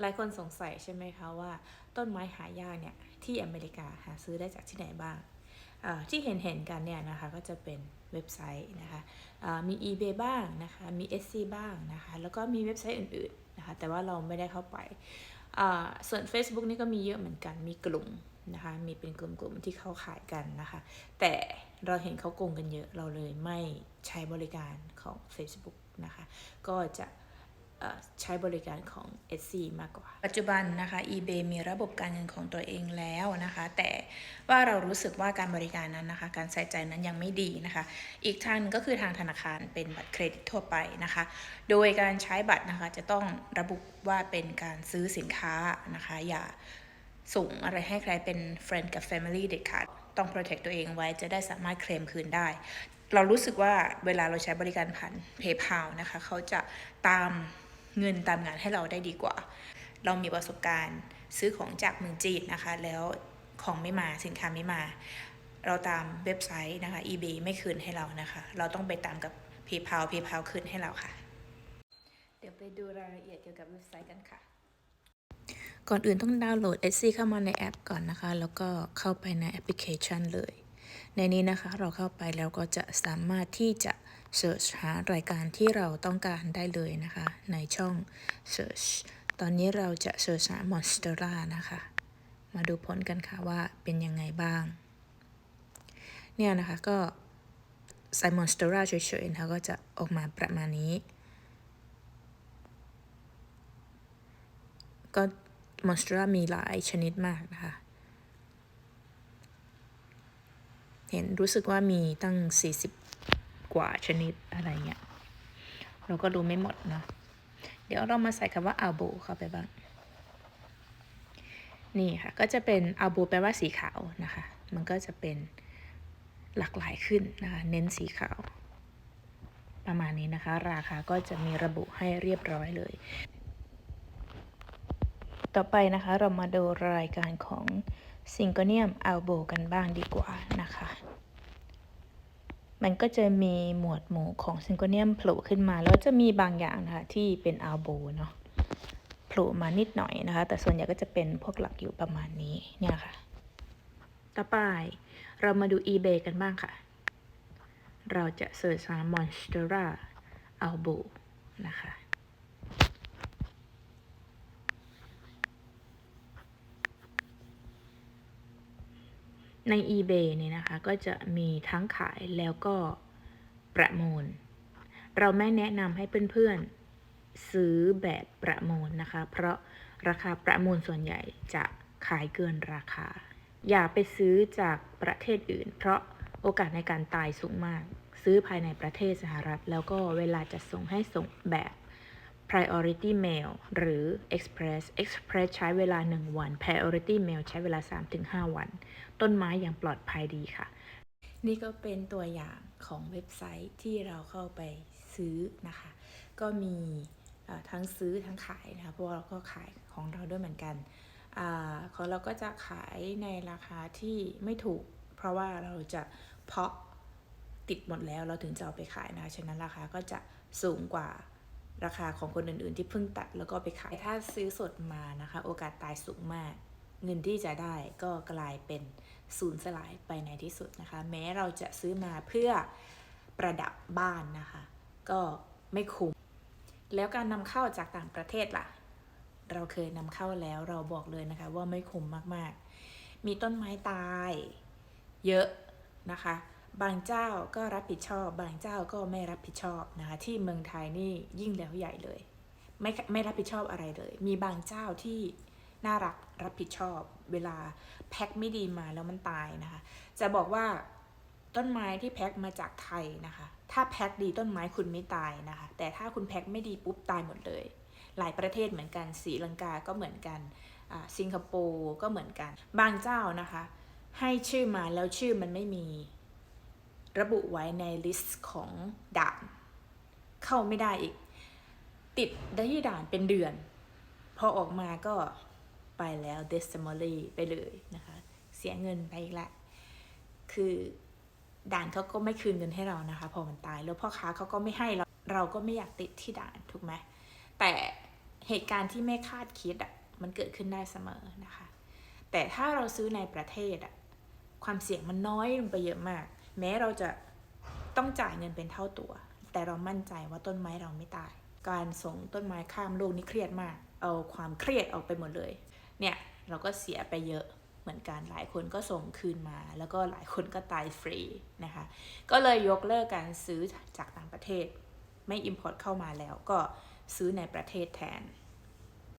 หลายคนสงสัยใช่ไหมคะว่าต้นไม้หายากเนี่ยที่อเมริกาหาซื้อได้จากที่ไหนบ้าง ที่เห็นเห็นๆกันเนี่ยนะคะก็จะเป็นเว็บไซต์นะคะมี eBay บ้างนะคะมี Etsy บ้างนะคะแล้วก็มีเว็บไซต์อื่นๆนะคะแต่ว่าเราไม่ได้เข้าไปส่วน Facebook นี่ก็มีเยอะเหมือนกันมีกลุ่มนะคะมีเป็นกลุ่มๆที่เขาขายกันนะคะแต่เราเห็นเขาโกงกันเยอะเราเลยไม่ใช้บริการของ Facebook นะคะก็จะ ใช้บริการของ Etsy มากกว่า ปัจจุบันนะคะ eBay มีระบบการเงินของตัวเองแล้วนะคะ แต่ว่าเรารู้สึกว่าการบริการนั้นนะคะ การใส่ใจนั้นยังไม่ดีนะคะ อีกทางหนึงก็คือทางธนาคารเป็นบัตรเครดิตทั่วไปนะคะ โดยการใช้บัตรนะคะจะต้องระบุว่าเป็นการซื้อสินค้านะคะ อย่าส่งอะไรให้ใครเป็น friend กับ family เด็ดขาดต้อง protect ตัวเองไว้จะได้สามารถเคลมคืนได้ เรารู้สึกว่าเวลาเราใช้บริการผ่าน PayPal นะคะ เขาจะตาม เงินตามงานให้เราได้ดีกว่า เรามีประสบการณ์ซื้อของจากเมืองจีนนะคะ แล้วของไม่มาสินค้าไม่มา เราตามเว็บไซต์นะคะ eBay ไม่คืนให้เรานะคะ เราต้องไปตามกับ PayPal PayPal คืนให้เราค่ะ เดี๋ยวไปดูรายละเอียดเกี่ยวกับเว็บไซต์กันค่ะ ก่อนอื่นต้องดาวน์โหลด Etsy เข้ามาในแอปก่อนนะคะ แล้วก็เข้าไปในแอปพลิเคชันเลย ในนี้นะคะเราเข้าไปแล้วก็จะสามารถที่จะ search หารายการที่เราต้องการได้เลยนะคะ ในช่อง search ตอนนี้เราจะ search หา Monstera นะคะ มาดูผลกันค่ะว่าเป็นยังไงบ้าง เนี่ยนะคะก็ใส่ Monstera เฉยๆนะคะก็จะออกมาประมาณนี้ ก็ Monstera มีหลายชนิดมากนะคะ เห็นรู้สึกว่ามีตั้ง 40 กว่าชนิดอะไรเงี้ย เราก็ดูไม่หมดเนาะ เดี๋ยวเรามาใส่คำว่า albo เข้าไปบ้าง นี่ค่ะ ก็จะเป็น albo แปลว่าสีขาวนะคะ มันก็จะเป็นหลากหลายขึ้นนะคะ เน้นสีขาว ประมาณนี้นะคะ ราคาก็จะมีระบุให้เรียบร้อยเลย ต่อไปนะคะเรามาดูรายการของ ซิงโกเนียมอัลโบกันบ้างดีกว่านะคะ มันก็จะมีหมวดหมู่ของซิงโกเนียมโผล่ขึ้นมา แล้วจะมีบางอย่างนะคะที่เป็นอัลโบเนาะโผล่มานิดหน่อยนะคะ แต่ส่วนใหญ่ก็จะเป็นพวกหลักอยู่ประมาณนี้เนี่ยค่ะ ต่อไปเรามาดู eBay กันบ้างค่ะ เราจะเสิร์ชหา Monstera Albo นะคะ ใน eBay เนี่ยนะคะ ก็จะมีทั้งขายแล้วก็ประมูล เราไม่แนะนำให้เพื่อนๆซื้อแบบประมูลนะคะ เพราะราคาประมูลส่วนใหญ่จะขายเกินราคา อย่าไปซื้อจากประเทศอื่น เพราะโอกาสในการตายสูงมาก ซื้อภายในประเทศสหรัฐ แล้วก็เวลาจะส่งให้ส่งแบบ priority mail หรือ express express ใช้เวลา 1 วัน priority mail ใช้เวลา 3-5 วัน ต้นไม้อย่างปลอดภัยดีค่ะ นี่ก็เป็นตัวอย่างของเว็บไซต์ที่เราเข้าไปซื้อนะคะ ก็มีทั้งซื้อทั้งขายนะคะเพราะเราก็ขายของเราด้วยเหมือนกันอของเราก็จะขายในราคาที่ไม่ถูก เพราะว่าเราจะเพาะติดหมดแล้วเราถึงจะเอาไปขายนะคะฉะนั้นราคาก็จะสูงกว่า ราคาของคนอื่นๆ ที่เพิ่งตัดแล้วก็ไปขาย ถ้าซื้อสดมานะคะ โอกาสตายสูงมาก เงินที่จะได้ก็กลายเป็นสูญสลายไปในที่สุดนะคะ แม้เราจะซื้อมาเพื่อประดับบ้านนะคะ ก็ไม่คุ้ม แล้วการนำเข้าจากต่างประเทศล่ะ เราเคยนำเข้าแล้วเราบอกเลยนะคะว่าไม่คุ้มมากๆ มีต้นไม้ตาย เยอะนะคะ บางเจ้าก็รับผิดชอบ บางเจ้าก็ไม่รับผิดชอบนะคะที่เมืองไทยนี่ยิ่งแล้วใหญ่เลย ไม่ไม่รับผิดชอบอะไรเลย มีบางเจ้าที่น่ารักรับผิดชอบ เวลาแพ็คไม่ดีมาแล้วมันตายนะคะ จะบอกว่าต้นไม้ที่แพ็คมาจากไทยนะคะ ถ้าแพ็คดีต้นไม้คุณไม่ตายนะคะ แต่ถ้าคุณแพ็คไม่ดีปุ๊บตายหมดเลย หลายประเทศเหมือนกันสีลังกาก็เหมือนกันสิงคโปร์ก็เหมือนกัน บางเจ้านะคะ ให้ชื่อมาแล้วชื่อมันไม่มี ระบุไว้ในลิสต์ของด่านเข้าไม่ได้อีก ติดได้ที่ด่านเป็นเดือน พอออกมาก็ไปแล้วเดสมอลีไปเลยนะคะ เสียเงินไปอีกละคือด่านเขาก็ไม่คืนเงินให้เรานะคะ พอมันตายแล้วพ่อค้าเขาก็ไม่ให้เราเราก็ไม่อยากติดที่ด่านถูกไหมแต่เหตุการณ์ที่ไม่คาดคิดอะมันเกิดขึ้นได้เสมอนะคะ แต่ถ้าเราซื้อในประเทศอะความเสี่ยงมันน้อยลงไปเยอะมาก แม้เราจะต้องจ่ายเงินเป็นเท่าตัว แต่เรามั่นใจว่าต้นไม้เราไม่ตาย การส่งต้นไม้ข้ามโลกนี่เครียดมาก เอาความเครียดออกไปหมดเลย เนี่ยเราก็เสียไปเยอะเหมือนกันหลายคนก็ส่งคืนมา แล้วก็หลายคนก็ตายฟรีนะคะ ก็เลยยกเลิกการซื้อจากต่างประเทศ ไม่อิมพอร์ตเข้ามาแล้วก็ซื้อในประเทศแทน